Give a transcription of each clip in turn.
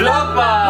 Global!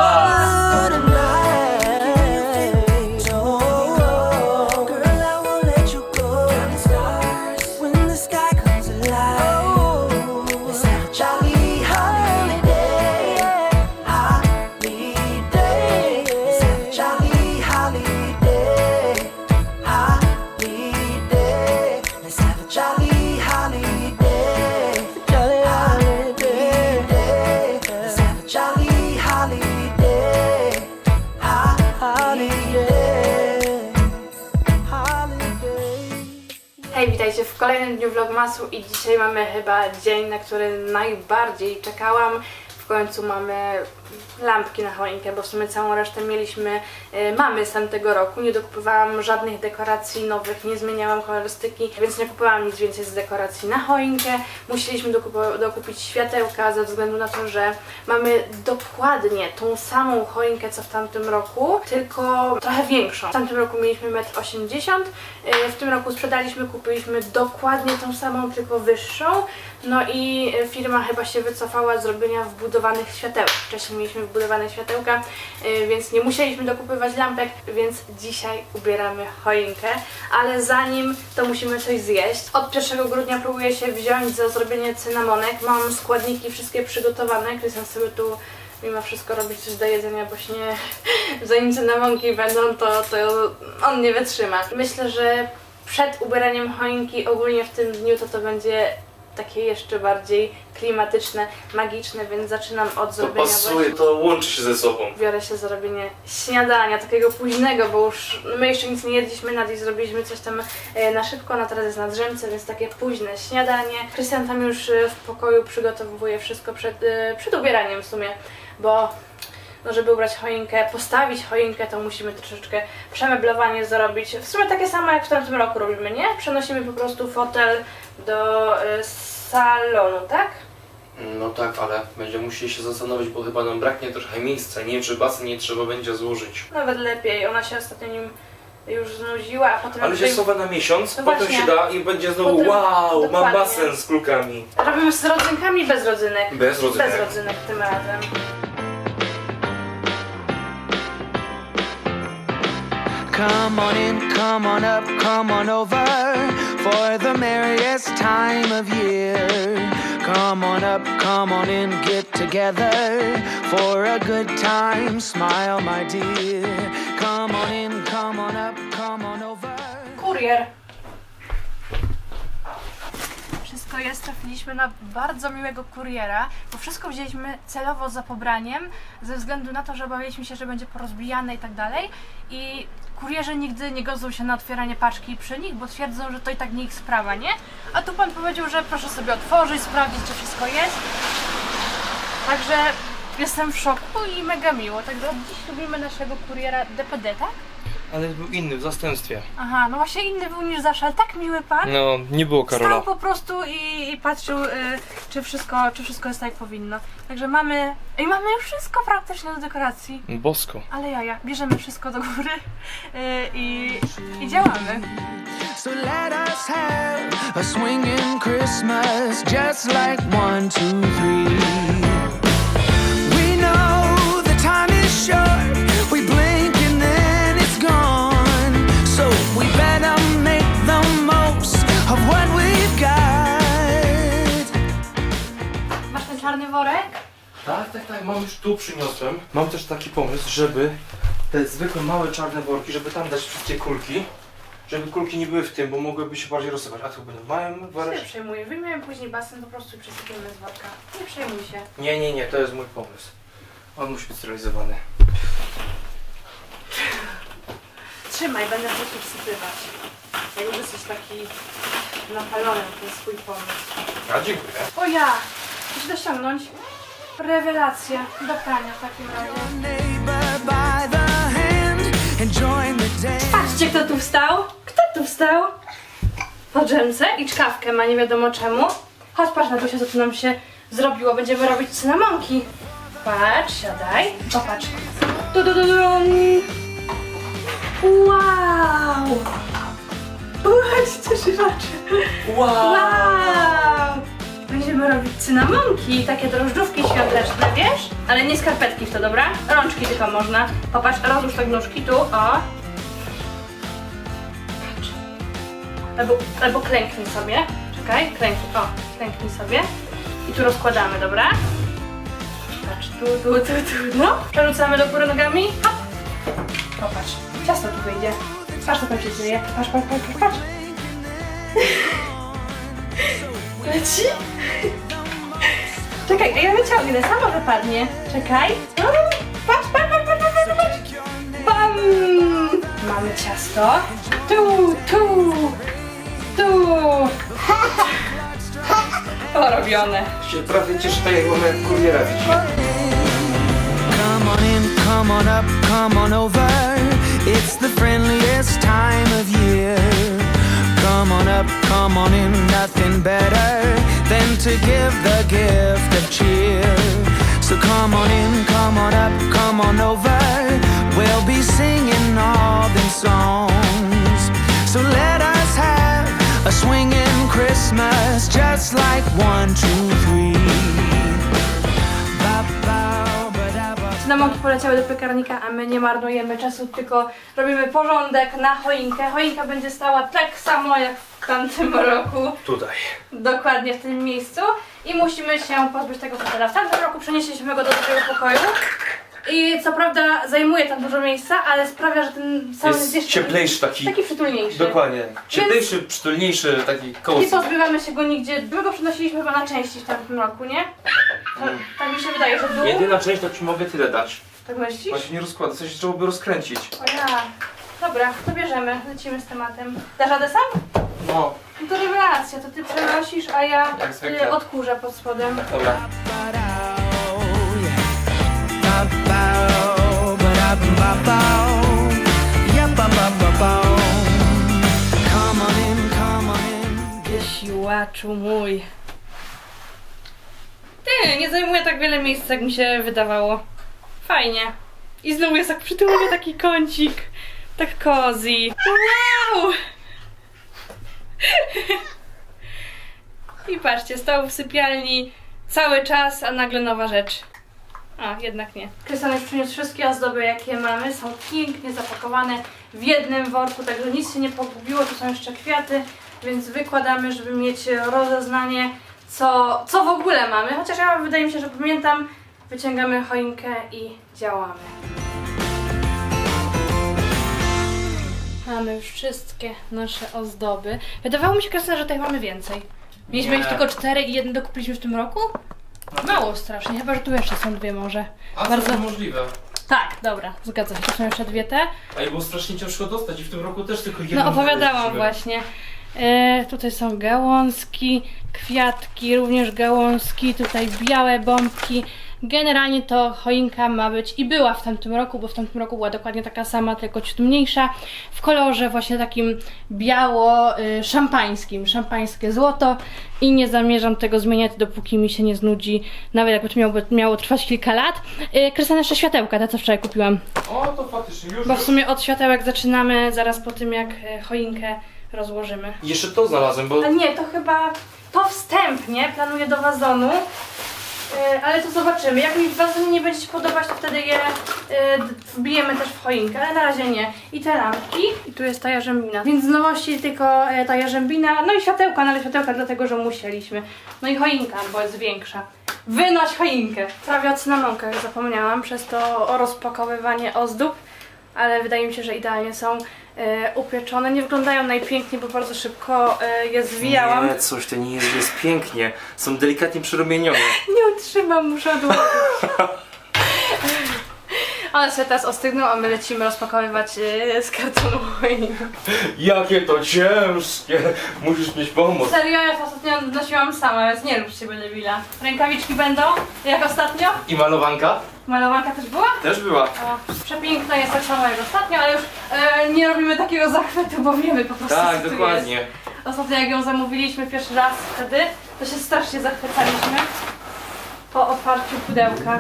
Kolejnym dniu vlogmasu i dzisiaj mamy chyba dzień, na który najbardziej czekałam. W końcu mamy lampki na choinkę, bo w sumie całą resztę mieliśmy, y, mamy z tamtego roku. Nie dokupowałam żadnych dekoracji nowych, nie zmieniałam kolorystyki, więc nie kupowałam nic więcej z dekoracji na choinkę. Musieliśmy dokupić światełka ze względu na to, że mamy dokładnie tą samą choinkę co w tamtym roku, tylko trochę większą. W tamtym roku mieliśmy 1,80 m, y, w tym roku sprzedaliśmy, kupiliśmy dokładnie tą samą, tylko wyższą. No i y, firma chyba się wycofała z robienia wbudowanych światełek. Wcześniej mieliśmy wbudowane światełka, y, więc nie musieliśmy dokupywać lampek, więc dzisiaj ubieramy choinkę. Ale zanim to musimy coś zjeść. Od 1 grudnia próbuję się wziąć za zrobienie cynamonek. Mam składniki wszystkie przygotowane. Krystian sobie tu mimo wszystko robić coś do jedzenia, bo się nie, zanim cynamonki będą, to, to on nie wytrzyma. Myślę, że przed ubieraniem choinki ogólnie w tym dniu to to będzie takie jeszcze bardziej klimatyczne, magiczne, więc zaczynam od To zrobienia pasuje, to łączy się ze sobą. biorę się za robienie śniadania, takiego późnego, bo już my jeszcze nic nie jedliśmy, na dziś zrobiliśmy coś tam e, na szybko, na teraz jest na drzemce, więc takie późne śniadanie. Krystian tam już e, w pokoju przygotowuje wszystko przed, e, przed ubieraniem w sumie, bo no żeby ubrać choinkę, postawić choinkę, to musimy troszeczkę przemeblowanie zrobić. W sumie takie samo jak w tamtym roku robimy, nie? Przenosimy po prostu fotel do e, salonu, tak? No tak, ale będziemy musieli się zastanowić, bo chyba nam braknie trochę miejsca. Nie wiem, czy basen nie trzeba będzie złożyć. Nawet lepiej, ona się ostatnio nim już znudziła, a potem Ale się tutaj schowa na miesiąc, No potem właśnie. się da i będzie znowu Potem- wow, mam dokładnie. basen z kulkami. Robimy z rodzynkami bez rodzynek. Bez rodzynek. Bez rodzynek tym razem. Come on in, come on up, come on over for the merriest time of year. Come on up, come on in, get together for a good time. Smile, my dear. Come on in, come on up, come on over. Kurier. Wszystko jest, trafiliśmy na bardzo miłego kuriera, bo wszystko wzięliśmy celowo za pobraniem, ze względu na to, że obawialiśmy się, że będzie porozbijane i tak dalej. I kurierzy nigdy nie godzą się na otwieranie paczki przy nich, bo twierdzą, że to i tak nie ich sprawa, nie? A tu pan powiedział, że proszę sobie otworzyć, sprawdzić, czy wszystko jest. Także jestem w szoku i mega miło. Także od dziś lubimy naszego kuriera DPD, tak? Ale był inny w zastępstwie. Aha, no właśnie inny był niż zawsze, ale tak miły pan. No, nie było Karola. Stał po prostu i, i patrzył, y, czy, wszystko, czy wszystko jest tak jak powinno. Także mamy. I mamy już wszystko praktycznie do dekoracji. Bosko. Ale jaja, bierzemy wszystko do góry y, i, i działamy. So let us have a swinging Christmas, just like one, two, three. Worek? Tak, tak, tak, mam już tu przyniosłem. Mam też taki pomysł, żeby te zwykłe małe czarne worki, żeby tam dać wszystkie kulki. Żeby kulki nie były w tym, bo mogłyby się bardziej rozsypać. A tu będą w małym Nie woreczku. przejmuję. Wyjmiemy później basen po prostu przesypiemy z worka. Nie przejmuj się. Nie, nie, nie, to jest mój pomysł. On musi być zrealizowany. Trzymaj, będę po prostu wsypywać. Jakby jesteś taki napalony na ten swój pomysł. A dziękuję. O ja! Muszę dosiągnąć. Rewelacja. Do prania w takim razie. Patrzcie, kto tu wstał? Kto tu wstał? Po dżemce i czkawkę ma nie wiadomo czemu. Chodź, patrz na to, co tu nam się zrobiło. Będziemy robić cynamonki. Patrz, siadaj. Popatrz. Du, du, du, dum. Wow! Patrzcie, się. Wow! Wow! Będziemy robić cynamonki, takie drożdżówki świąteczne, wiesz? Ale nie skarpetki w to, dobra? Rączki tylko można. Popatrz, rozłóż tak nóżki tu, o. Albo, albo klęknij sobie. Czekaj, klęknij, o, klęknij sobie. I tu rozkładamy, dobra? Patrz, tu, tu, tu, tu, no. Przerzucamy do góry nogami, hop. Popatrz, ciasto tu wyjdzie. Patrz, co tam się dzieje. Patrz, patrz, patrz, patrz. Leci? Czekaj, ja wyciągnę, sama wypadnie. Czekaj. Patrz, patrz, patrz, patrz, patrz, patrz. Bam! Mamy ciasto. Tu, tu, tu. Porobione. Się prawie cieszę tak jak mamy kuriera widzi. Come on in, come on up, come on over. It's the friendliest time of year. Come on up, come on in, nothing better than to give the gift of cheer. So come on in, come on up, come on over. We'll be singing all them songs. So let us have a swinging Christmas, just like one, two, Cynamonki poleciały do piekarnika, a my nie marnujemy czasu, tylko robimy porządek na choinkę. Choinka będzie stała tak samo jak w tamtym roku, Tutaj. dokładnie w tym miejscu. I musimy się pozbyć tego fotela. W tamtym roku przenieśliśmy go do drugiego pokoju. I co prawda zajmuje tam dużo miejsca, ale sprawia, że ten cały Jest jeszcze cieplejszy taki. taki przytulniejszy. Dokładnie. Cieplejszy, przytulniejszy, taki Nie pozbywamy się go nigdzie. My go przenosiliśmy chyba na części w tamtym roku, nie? To, tak mi się wydaje, że dół. Jedyna część to ci mogę tyle dać. Tak myślisz? Się nie rozkłada, coś trzeba by rozkręcić. O ja. Dobra, to bierzemy, lecimy z tematem. Dasz radę sam? No, No to rewelacja, to ty przenosisz, a ja Jak zwykle. y, odkurzę pod spodem. dobra. Siłaczu mój. Ty, nie zajmuje tak wiele miejsca, jak mi się wydawało. Fajnie. I znowu jest tak przytulny taki kącik. Tak cozy. Wow! I patrzcie, stał w sypialni cały czas, a nagle nowa rzecz. A, jednak nie. Krystian już przyniósł wszystkie ozdoby, jakie mamy. Są pięknie zapakowane w jednym worku, także nic się nie pogubiło. Tu są jeszcze kwiaty, więc wykładamy, żeby mieć rozeznanie, co, co w ogóle mamy. Chociaż ja wydaje mi się, że pamiętam. Wyciągamy choinkę i działamy. Mamy już wszystkie nasze ozdoby. Wydawało mi się, Krystian, że tutaj mamy więcej. Mieliśmy ich tylko cztery i jedno dokupiliśmy w tym roku? Mało strasznie, chyba że tu jeszcze są dwie może. A Bardzo- to możliwe? Tak, dobra, zgadza się. To są jeszcze dwie te. A i było strasznie ciężko dostać i w tym roku też tylko jedno. No opowiadałam właśnie. E, tutaj są gałązki, kwiatki, również gałązki, tutaj białe bombki. Generalnie to choinka ma być i była w tamtym roku, bo w tamtym roku była dokładnie taka sama, tylko ciut mniejsza, w kolorze właśnie takim biało-szampańskim, szampańskie złoto i nie zamierzam tego zmieniać, dopóki mi się nie znudzi, nawet jakby to miało, miało trwać kilka lat. E, Krystian, jeszcze światełka, te co wczoraj kupiłam. O, to faktycznie już. Bo w sumie od światełek zaczynamy zaraz po tym, jak e, choinkę rozłożymy. Jeszcze to znalazłem, bo A nie, to chyba to wstępnie planuję do wazonu. E, ale to zobaczymy. Jak mi w wazonie nie będzie się podobać, to wtedy je e, wbijemy też w choinkę, ale na razie nie. I te lampki. I tu jest ta jarzębina. Więc z nowości tylko e, ta jarzębina, no i światełka, no ale światełka dlatego, że musieliśmy. No i choinka, bo jest większa. Wynoś choinkę! Prawie o cynamonkach zapomniałam, przez to o rozpakowywanie ozdób, ale wydaje mi się, że idealnie są e, upieczone. Nie wyglądają najpiękniej, bo bardzo szybko e, je zwijałam. Nie, coś to nie jest, jest pięknie. Są delikatnie przyrumienione. Nie utrzymam, muszę odłożyć. One sobie teraz ostygną, a my lecimy rozpakowywać e, z kartonu choinkę. Jakie to ciężkie! Musisz mieć pomoc. Serio, ja to ostatnio nosiłam sama, więc nie rób siebie debila. Rękawiczki będą, jak ostatnio. I malowanka? Malowanka też była? Też była. O, przepiękna jest tak samo jak ostatnio, ale już e, nie robimy takiego zachwytu, bo wiemy po prostu Tak, co tu dokładnie. jest. Ostatnio jak ją zamówiliśmy pierwszy raz wtedy, to się strasznie zachwycaliśmy po otwarciu pudełka.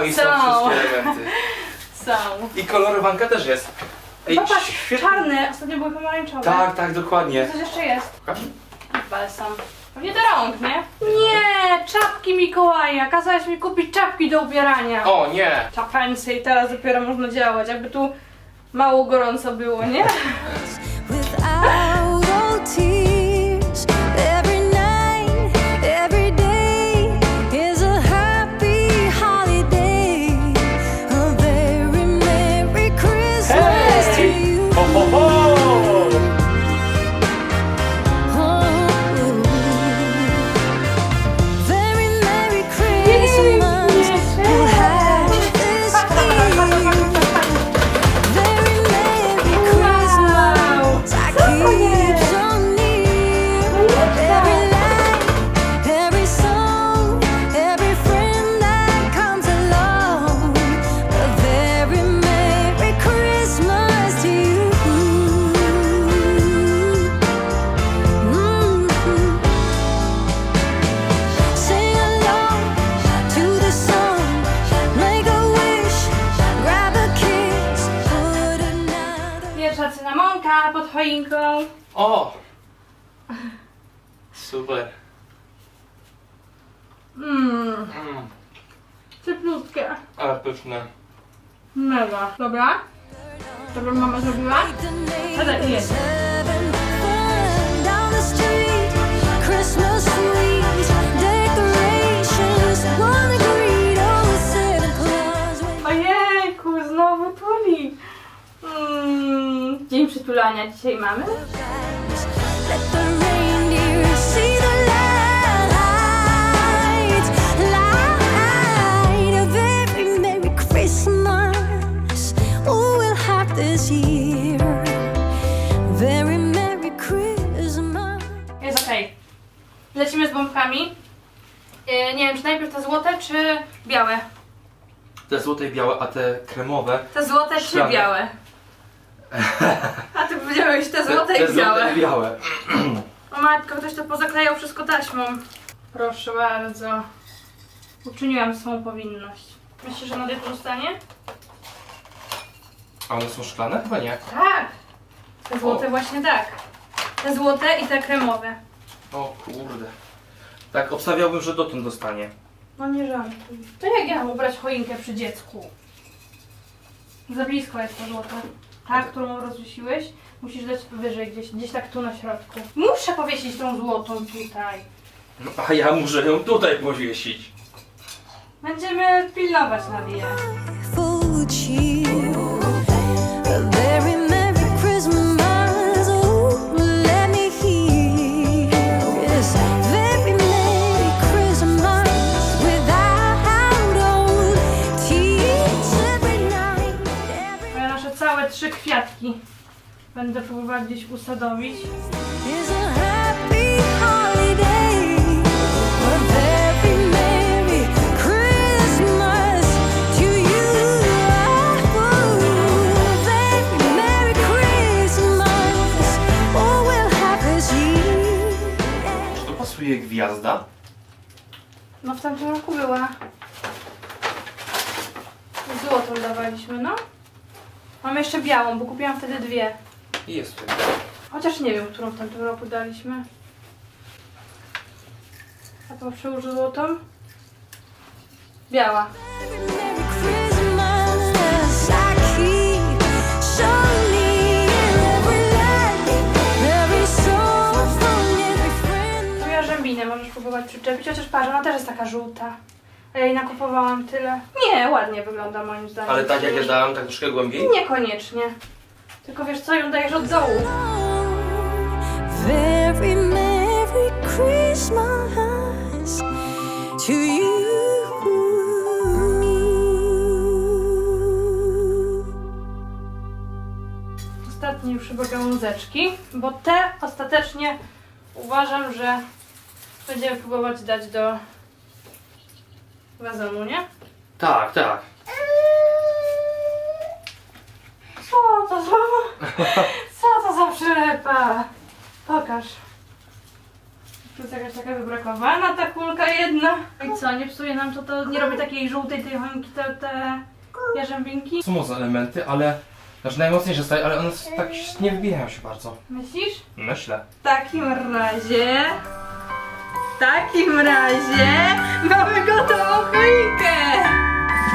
Elementy. Są. I kolorowanka też jest. Popatrz, świetnie. czarny, ostatnio były pomarańczowe. Tak, tak, dokładnie. Coś jeszcze jest. Pokaż. Balsam. Pewnie do rąk, nie? Nie, czapki Mikołaja. Kazałeś mi kupić czapki do ubierania. O, nie. Czapańce i teraz dopiero można działać. Jakby tu mało gorąco było, nie? Mm, cyplutkie. ale pyszne. Mega. Dobra. Dobra mama zrobiła? Ale jest. Christmas decorations, greet Santa Claus Ojejku, znowu tuli. Mm, dzień przytulania dzisiaj mamy. Lecimy z bombkami. Yy, nie wiem, czy najpierw te złote, czy białe? Te złote i białe, a te kremowe. Te złote, czy białe? A ty powiedziałeś te złote te i białe. Złote i białe. O matko, ktoś to pozaklejał wszystko taśmą. Proszę bardzo. Uczyniłam swą powinność. Myślisz, że na dyku zostanie? A one są szklane? Chyba nie. Tak. Te złote właśnie tak. Te złote i te kremowe. O kurde. Tak, obstawiałbym, że dotąd dostanie. No nie żartuj. To jak ja mam ubrać choinkę przy dziecku? Za blisko jest ta złota. Ta, którą rozwiesiłeś, musisz dać wyżej, gdzieś, gdzieś tak tu na środku. Muszę powiesić tą złotą tutaj. No, a ja muszę ją tutaj powiesić. Będziemy pilnować Nadię. full cheer. A we'll have this year. Czy to pasuje gwiazda? No w tamtym roku była. Złotą dawaliśmy, no. Mam jeszcze białą, bo kupiłam wtedy dwie. I jest tu. Chociaż nie wiem, którą w tamtym roku daliśmy. A tą przyłóż złotą? Biała. Tu jarzębinę możesz próbować przyczepić, chociaż patrz, ona też jest taka żółta. A ja jej nakupowałam tyle. Nie, ładnie wygląda moim zdaniem. Ale tak jak ja dałem, tak troszkę głębiej? Niekoniecznie. Tylko wiesz co, ją dajesz od dołu. Very Merry Christmas to you. Ostatnie już chyba gałązeczki, bo te ostatecznie uważam, że będziemy próbować dać do wazonu, nie? Tak, tak. Co to za... Co to za przylepa? Pokaż. Tu jest jakaś taka wybrakowana ta kulka jedna. I co, nie psuje nam to, to nie robi takiej żółtej tej choinki, te, te Jarzębinki? Są mocne elementy, ale... Znaczy najmocniejsze staje, ale one tak nie wybijają się bardzo. Myślisz? Myślę. W takim razie... W takim razie mamy gotową choinkę!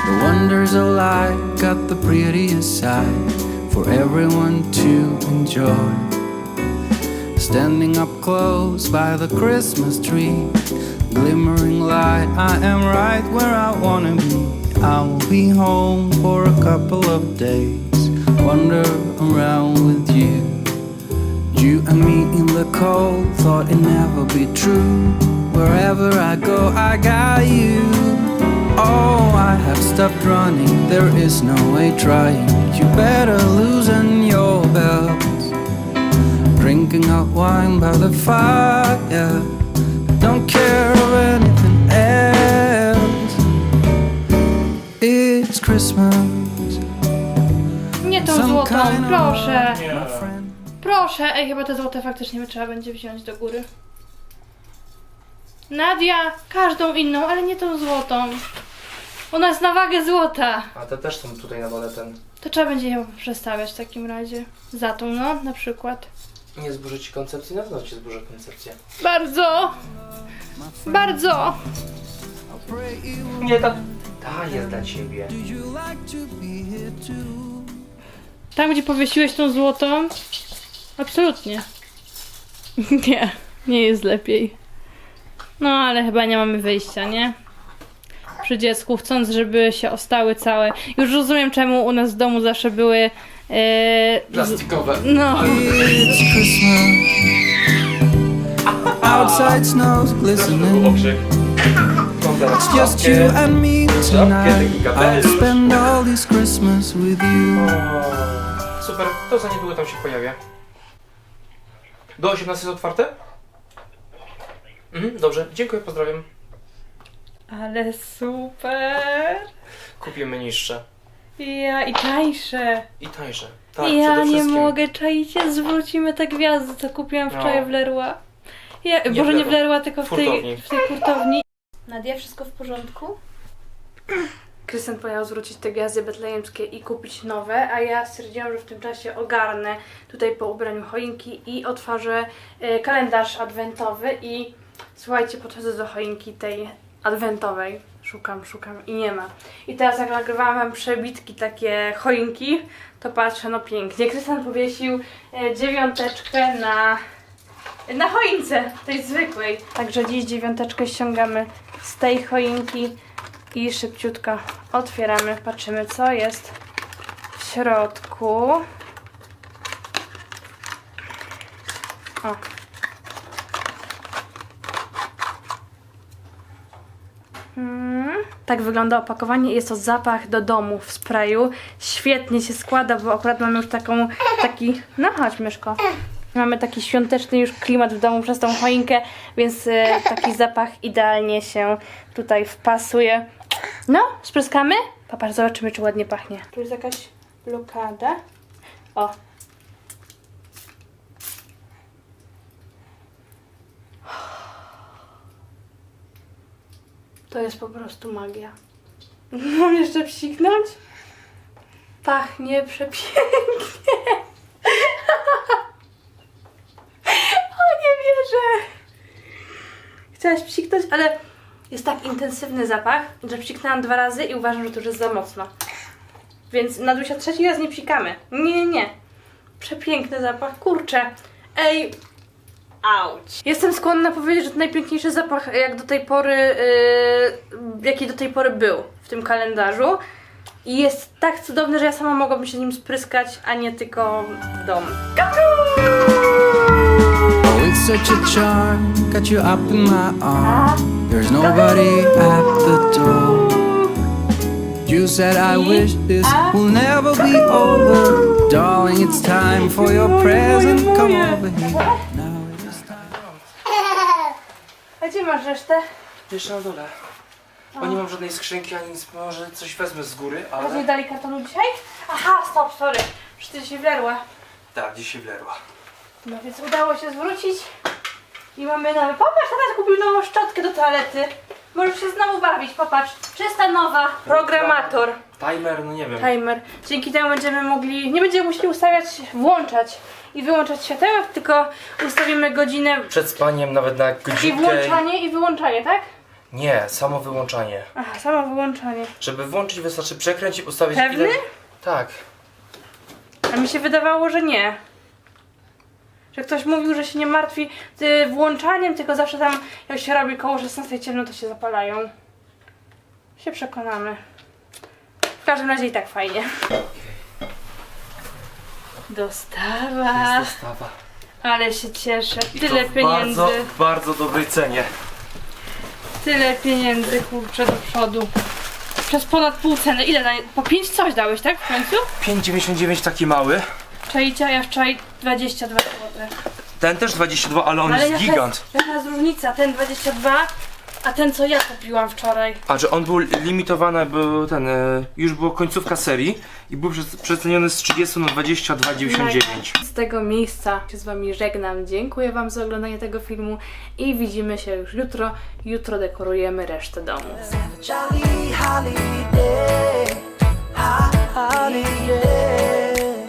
The wonders of life got the prettiest side for everyone to enjoy. Standing up close by the Christmas tree, glimmering light, I am right where I wanna be. I will be home for a couple of days, wander around with you. You and me in the cold, thought it never be true. Wherever I go, I got you. Oh, I have stopped running, there is no way trying. You better loosen your belt. Drinking hot wine by the fire. Don't care of anything else. It's Christmas. Nie tą Some złotą, kind of- proszę. Proszę, ej, chyba te złote faktycznie trzeba będzie wziąć do góry. Nadia, każdą inną, ale nie tą złotą. U nas na wagę złota. A te też są tutaj na dole ten... To trzeba będzie je przestawiać w takim razie. Za tą, no, na przykład. Nie zburzę ci koncepcji, na pewno ci zburzę koncepcję. Bardzo! Bardzo! Nie, ta... Ta jest dla ciebie. Tam, gdzie powiesiłeś tą złotą? Absolutnie. Nie, nie jest lepiej. No, ale chyba nie mamy wyjścia, nie? Przy dziecku, chcąc, żeby się ostały całe. Już rozumiem, czemu u nas w domu zawsze były. E, z- Plastikowe. no. It's Christmas. Outside snow's glistening. okrzyk. It's just you and me tonight. I'll spend all this Christmas with you. Super, to za niedługo tam się pojawia. Do 18 jest otwarte? Mhm, dobrze, dziękuję, pozdrawiam. Ale super! Kupimy niższe Ja i tańsze. i tańsze. Tak, ja przede nie mogę, czaicie, zwrócimy te gwiazdy, co kupiłam wczoraj No. w Leroy. Ja, Nie może w nie w Leroy, tylko w tej, hurtowni. w tej hurtowni. Nadia, wszystko w porządku? Krystian pojechał zwrócić te gwiazdy betlejemskie i kupić nowe, a ja stwierdziłam, że w tym czasie ogarnę tutaj po ubraniu choinki i otworzę e, kalendarz adwentowy i słuchajcie, podchodzę do choinki tej adwentowej. Szukam, szukam i nie ma. I teraz jak nagrywałam wam przebitki takie choinki, to patrzę, no pięknie. Krystian powiesił e, dziewiąteczkę na, na choince, tej zwykłej. Także dziś dziewiąteczkę ściągamy z tej choinki i szybciutko otwieramy, patrzymy co jest w środku. O. Tak wygląda opakowanie. Jest to zapach do domu w sprayu. Świetnie się składa, bo akurat mamy już taką, taki... No chodź Myszko. Mamy taki świąteczny już klimat w domu przez tą choinkę, więc e, taki zapach idealnie się tutaj wpasuje. No, spryskamy? Popatrz, zobaczymy, czy ładnie pachnie. Tu jest jakaś blokada. O. To jest po prostu magia. Mam jeszcze psiknąć? Pachnie przepięknie. O, nie wierzę. Chciałaś psiknąć, ale jest tak intensywny zapach, że psiknęłam dwa razy i uważam, że to już jest za mocno. Więc na Dusia trzeci raz nie psikamy. Nie, nie, nie. Przepiękny zapach, kurczę. Ej, auć. Jestem skłonna powiedzieć, że to najpiękniejszy zapach, jak do tej pory, yy, jaki do tej pory był w tym kalendarzu. I jest tak cudowny, że ja sama mogłabym się nim spryskać, a nie tylko w domu. Oh, it's such a charm, got you up in my arm. There's nobody at the door. You said I wish this will never be over. Darling, it's time for your present. Come over here. Masz resztę? Jeszcze na dole. Bo nie mam żadnej skrzynki ani nic, może coś wezmę z góry, A nie ale... dali kartonu dzisiaj? Aha, stop, sorry. Przecież się wlerła. Tak, dziś się wlerła. No więc udało się zwrócić. I mamy nowe. Popatrz, teraz kupił nową szczotkę do toalety. Możesz się znowu bawić, popatrz. Czysta nowa. Programator. Timer, no nie wiem. timer. Dzięki temu będziemy mogli, nie będziemy musieli ustawiać, włączać i wyłączać światełek, tylko ustawimy godzinę Przed spaniem nawet na i godzinkę. włączanie i wyłączanie, tak? Nie, samo wyłączanie. Aha, samo wyłączanie. Żeby włączyć wystarczy przekręcić, ustawić Pewny? ile- Tak. A mi się wydawało, że nie. Że ktoś mówił, że się nie martwi y, włączaniem, tylko zawsze tam, jak się robi koło 16 ciemno, to się zapalają. Się przekonamy. W każdym razie i tak fajnie. Dostawa. Jest dostawa. Ale się cieszę. I Tyle to w pieniędzy. bardzo, bardzo dobrej cenie. Tyle pieniędzy, kurczę, do przodu. Przez ponad pół ceny. Ile? Na, po 5 coś dałeś, tak? W końcu? 5,99 taki mały. Czajcie, a ja wczoraj 22 zł. Ten też 22, ale on jest jaka gigant. Jaka jest różnica? Ten 22, a ten co ja kupiłam wczoraj. A że on był limitowany, był ten, e, już była końcówka serii i był przec- przeceniony z 30 na 22,99. Z tego miejsca się z Wami żegnam. Dziękuję Wam za oglądanie tego filmu i widzimy się już jutro. Jutro dekorujemy resztę domu. Jolly holiday. Ha- Holiday.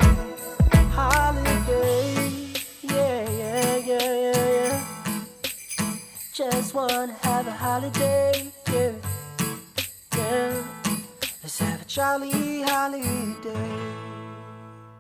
Holiday. Yeah, yeah, yeah, yeah, yeah. Just a holiday. Yeah. Yeah. Let's have a jolly holiday.